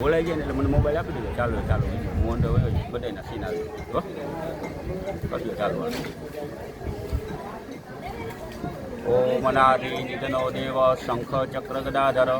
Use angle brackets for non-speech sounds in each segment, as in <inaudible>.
બોલાઈ જાય ને એટલે મને મોબાઈલ આપી દીધો ચાલો ચાલો. હું અંદર હોય બધાના સીન આવી હો? કશું ચાલુ ઓમ અનાદિ નિધનો દેવ શંખ ચક્ર ગદાધર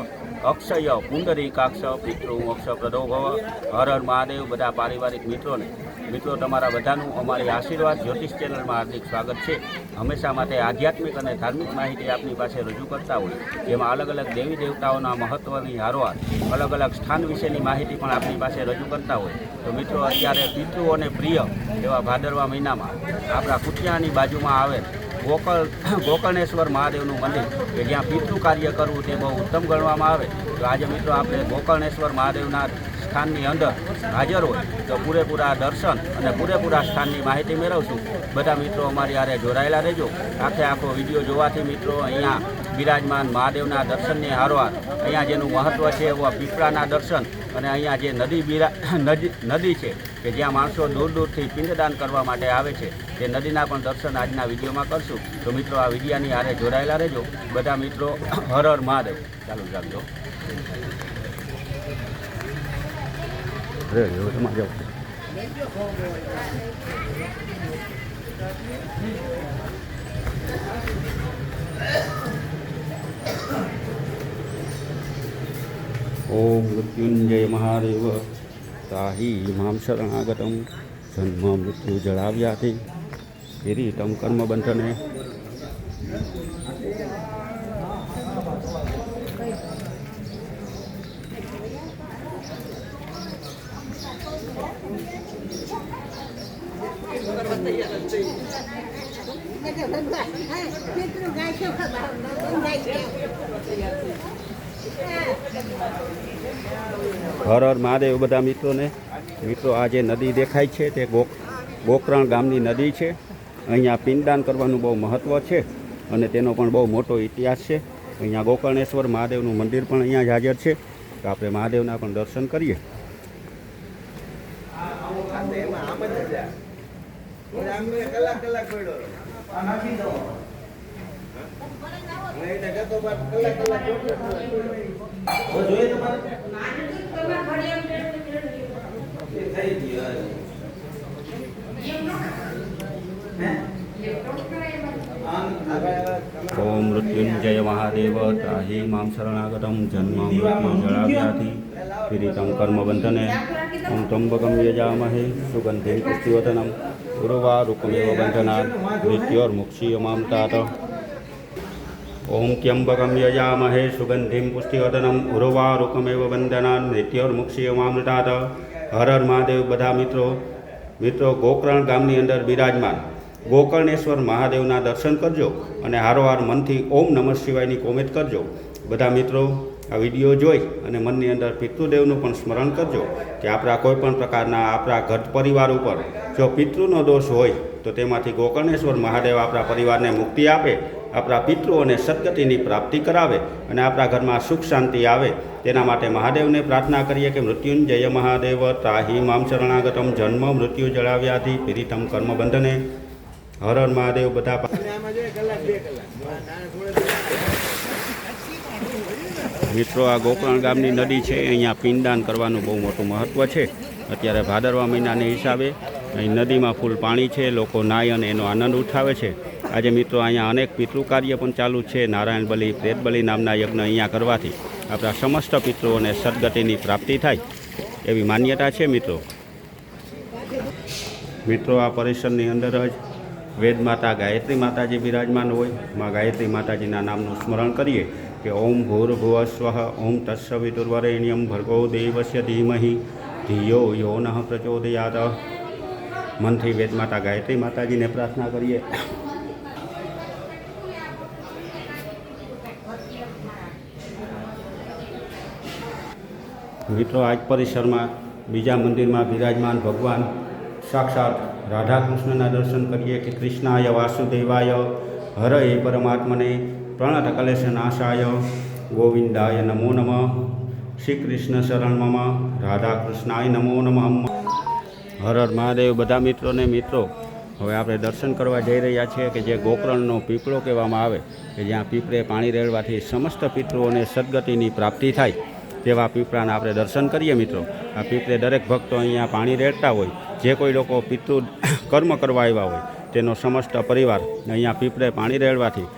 અક્ષય પુંડરીકાક્ષ, પિતૃ મોક્ષ પ્રદો ભવ, હર હર મહાદેવ, બધા પારિવારિક મિત્રોને મિત્રો, તમારા બધાનું અમારી આશીર્વાદ જ્યોતિષ ચેનલમાં હાર્દિક સ્વાગત છે. હંમેશા માટે આધ્યાત્મિક અને ધાર્મિક માહિતી આપની પાસે રજૂ કરતા હોય, જેમાં અલગ અલગ દેવી દેવતાઓના મહત્ત્વની હારવાર અલગ અલગ સ્થાન વિશેની માહિતી પણ આપની પાસે રજૂ કરતા હોય. તો મિત્રો, અત્યારે પિતૃઓને પ્રિય એવા ભાદરવા મહિનામાં આપણા કુટિયાની બાજુમાં આવેલ ગોકળ <coughs> ગોકર્ણેશ્વર મહાદેવનું મંદિર, કે જ્યાં પિતૃ કાર્ય કરવું તે બહુ ઉત્તમ ગણવામાં આવે. તો આજે મિત્રો આપણે ગોકર્ણેશ્વર મહાદેવના સ્થાનની અંદર હાજર હોય, તો પૂરેપૂરા દર્શન અને પૂરેપૂરા સ્થાનની માહિતી મેળવશું. બધા મિત્રો અમારી આરે જોડાયેલા રહેજો. આખે આખો વીડિયો જોવાથી મિત્રો અહીંયા બિરાજમાન મહાદેવના દર્શનની હારવાર અહીંયા જેનું મહત્ત્વ છે એવા પીપળાના દર્શન અને અહીંયા જે નદી બિરા <coughs> નદી છે કે જ્યાં માણસો દૂર દૂરથી પિંડદાન કરવા માટે આવે છે, તે નદીના પણ દર્શન આજના વિડીયોમાં કરશું. તો મિત્રો, આ વિડીયાની હારે જોડાયેલા રહેજો. બધા મિત્રો, <coughs> હર હર મહાદેવ. ચાલુ રાખજો તમારે ઓમ મૃત્યુંજય મહાદેવ તાહી મામ શરણાગતમ જન્મ મૃત્યુ જળાવ્યાથી કિરીટમ કર્મબંધને મિત્રો ગાય છે ખબર ગાય છે હર હર મહાદેવ બધા મિત્રોને. મિત્રો, આ જે નદી દેખાય છે તે ગોક, ગોકરણ ગામની નદી છે. અહીંયા પિંડદાન કરવાનું બહુ મહત્ત્વ છે અને તેનો પણ બહુ મોટો ઇતિહાસ છે. અહીંયા ગોકર્ણેશ્વર મહાદેવનું મંદિર પણ અહીંયા જ હાજર છે. તો આપણે મહાદેવના પણ દર્શન કરીએ. કલાક કલાક ઓમ મૃત્યુંજય મહાદેવ ત્રાહી મામ શરણાગતમ જન્મ મૃત્યુ જળાવ્યાથી પીડિતમ કર્મબંધને ઓમ ત્રંબકમ યજામહે સુગંધિમ પુષ્ટિવતનમ ઉર્વારુકમેવ બંધના મૃત્યોર્મુક્ષીય મામ તાત ઓમ ત્યંબકમ यजामहे सुगन्धिं પુષ્ટિવતનમ उर्वारुकमेव वन्दनान् તાત હર હર મહાદેવ બધા મિત્રો મિત્રો ગોકર્ણ ગામની અંદર બિરાજમાન। ગોકર્ણેશ્વર મહાદેવના દર્શન કરજો અને હારોહાર મનથી ઓમ નમઃ શિવાયની કોમેન્ટ કરજો। બધા મિત્રો, આ વીડિયો જોઈ અને મનની અંદર પિતૃદેવનું પણ સ્મરણ કરજો કે આપણા કોઈપણ પ્રકારના આપણા ઘર પરિવાર ઉપર જો પિતૃનો દોષ હોય તો તેમાંથી ગોકર્ણેશ્વર મહાદેવ આપણા પરિવારને મુક્તિ આપે આપણા પિતૃઓને સદગતિની પ્રાપ્તિ કરાવે અને આપણા ઘરમાં સુખ શાંતિ આવે, તેના માટે મહાદેવને પ્રાર્થના કરીએ કે મૃત્યુંજય મહાદેવ, ત્રાહી મામ શરણાગતમ, જન્મ મૃત્યુ જળાવ્યાથી પીડિતમ કર્મબંધને હર હર મહાદેવ, બધા મિત્રો, આ ગોકર્ણ ગામની નદી છે, અહીંયા પિંડદાન કરવાનું બહુ મોટું મહત્ત્વ છે. અત્યારે ભાદરવા મહિનાને હિસાબે અહીં નદીમાં ફૂલ પાણી છે, લોકો નાય અને એનો આનંદ ઉઠાવે છે. આજે મિત્રો અહીંયા અનેક પિતૃ કાર્ય પણ ચાલુ છે. નારાયણ બલિ, પ્રેત બલિ નામના યજ્ઞ અહીંયા કરવાથી આપણા સમસ્ત પિતૃઓને સદગતિની પ્રાપ્તિ થાય એવી માન્યતા છે મિત્રો. મિત્રો, આ પરિસરની અંદર જ વેદ માતા ગાયત્રી માતાજી બિરાજમાન હોય. માં ગાયત્રી માતાજીના નામનું સ્મરણ કરીએ કે ઓમ ભૂર્ભુવ સ્વ, ઓમ તત્સવિતુર્વરેણ્યમ ભર્ગો દેવસ્ય ધીમહી, ધિયો યો નઃ પ્રચોદયાત. મનથી વેદ માતા ગાયત્રી માતાજીને પ્રાર્થના કરીએ. મિત્રો, આજ પરિસરમાં બીજા મંદિરમાં બિરાજમાન ભગવાન સાક્ષાત રાધા કૃષ્ણના દર્શન કરીએ કે કૃષ્ણાય વાસુદેવાય પરમાત્મને પ્રણત કલેશ નાશાય, ગોવિંદાય નમો નમઃ શ્રી કૃષ્ણ શરણ મમ રાધા કૃષ્ણાય નમો નમઃ. હર હર મહાદેવ. બધા મિત્રોને મિત્રો, હવે આપણે દર્શન કરવા જઈ રહ્યા છીએ કે જે ગોકર્ણનો પીપળો કહેવામાં આવે, કે જ્યાં પીપળે પાણી રેડવાથી સમસ્ત પિતૃઓને સદગતિની પ્રાપ્તિ થાય. તેવા પીપળાના આપણે દર્શન કરીએ મિત્રો. આ પીપળે દરેક ભક્તો અહીંયા પાણી રેડતા હોય, જે કોઈ લોકો પિતૃ <coughs> કર્મ કરવા આવ્યા હોય, તેનો સમસ્ત પરિવાર અહીંયા પીપળે પાણી રેડવાથી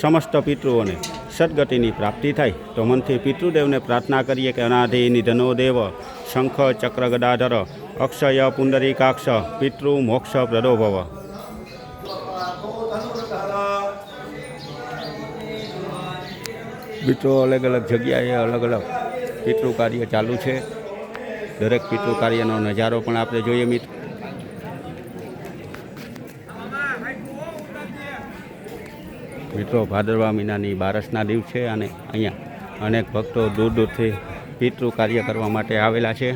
સમસ્ત પિતૃઓને સદગતિની પ્રાપ્તિ થાય. તો મનથી પિતૃદેવને પ્રાર્થના કરીએ કે અનાધિ નિધનો દેવ, શંખ, ચક્ર ગદાધર, અક્ષય પુંડરીકાક્ષ, પિતૃ મોક્ષ પ્રદો મિત્રો અલગ અલગ જગ્યાએ અલગ અલગ પિતૃ કાર્ય ચાલુ છે. દરેક પિતૃ કાર્યનો નજારો પણ આપણે જોઈએ મિત્રો મિત્રો, ભાદરવા મહિનાની બારસના દિવસે અને અહીંયા અનેક ભક્તો દૂર દૂરથી પિતૃ કાર્ય કરવા માટે આવેલા છે.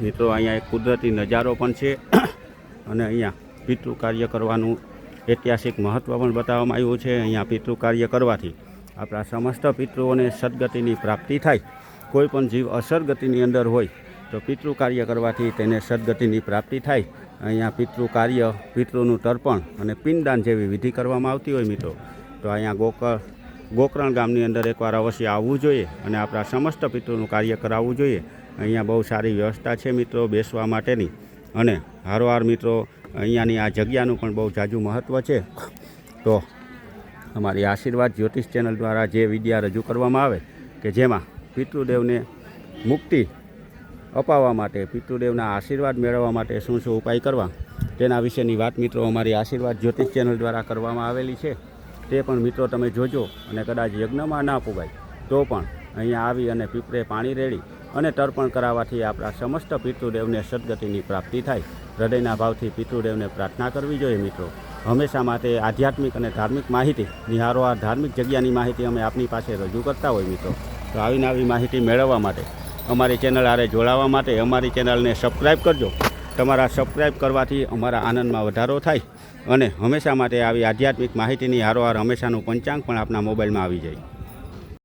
મિત્રો અહીંયા એક કુદરતી નજારો પણ છે. <coughs> અને અહીંયા પિતૃ કાર્ય કરવાનું ઐતિહાસિક મહત્ત્વ પણ બતાવવામાં આવ્યું છે. અહીંયા પિતૃ કાર્ય કરવાથી આપણા સમસ્ત પિતૃઓને સદગતિની પ્રાપ્તિ થાય. કોઈ પણ જીવ અસરગતિની અંદર હોય તો પિતૃ કાર્ય કરવાથી તેને સદગતિની પ્રાપ્તિ થાય. અહીંયા પિતૃ કાર્ય પિતૃનું તર્પણ અને પિંડદાન જેવી વિધિ કરવામાં આવતી હોય મિત્રો. તો અહીંયા ગોકળ, ગોકરણ ગામની અંદર એકવાર અવશ્ય આવવું જોઈએ અને આપણા સમસ્ત પિતૃનું કાર્ય કરાવવું જોઈએ. અહીંયા બહુ સારી વ્યવસ્થા છે મિત્રો બેસવા માટેની. અને હારોહાર મિત્રો, અહીંયાની આ જગ્યાનું પણ બહુ જાજુ મહત્ત્વ છે. તો અમારી આશીર્વાદ જ્યોતિષ ચેનલ દ્વારા જે વિદ્યા રજૂ કરવામાં આવે કે જેમાં પિતૃદેવને મુક્તિ અપાવવા માટે, પિતૃદેવના આશીર્વાદ મેળવવા માટે શું શું ઉપાય કરવા, તેના વિશેની વાત મિત્રો અમારી આશીર્વાદ જ્યોતિષ ચેનલ દ્વારા કરવામાં આવેલી છે. તે પણ મિત્રો તમે જોજો અને કદાચ યજ્ઞમાં ના પુગાય, તો પણ અહીંયા આવી અને પીપળે પાણી રેડી અને તર્પણ કરાવવાથી આપણા સમસ્ત પિતૃદેવને સદગતિની પ્રાપ્તિ થાય. હૃદયના ભાવથી પિતૃદેવને પ્રાર્થના કરવી જોઈએ મિત્રો. હંમેશા માટે આધ્યાત્મિક અને ધાર્મિક માહિતી, નિહારો ધાર્મિક જગ્યાની માહિતી અમે આપની પાસે રજૂ કરતા હોય મિત્રો. તો આવીને આવી માહિતી મેળવવા માટે, અમારી ચેનલ આરે જોડાવા માટે અમારી ચેનલને સબસ્ક્રાઈબ કરજો. તમારા સબસ્ક્રાઈબ કરવાથી અમારા આનંદમાં વધારો થાય અને હંમેશા માટે આવી આધ્યાત્મિક માહિતીની હારોહાર હંમેશાનું પંચાંગ પણ આપના મોબાઈલમાં આવી જાય.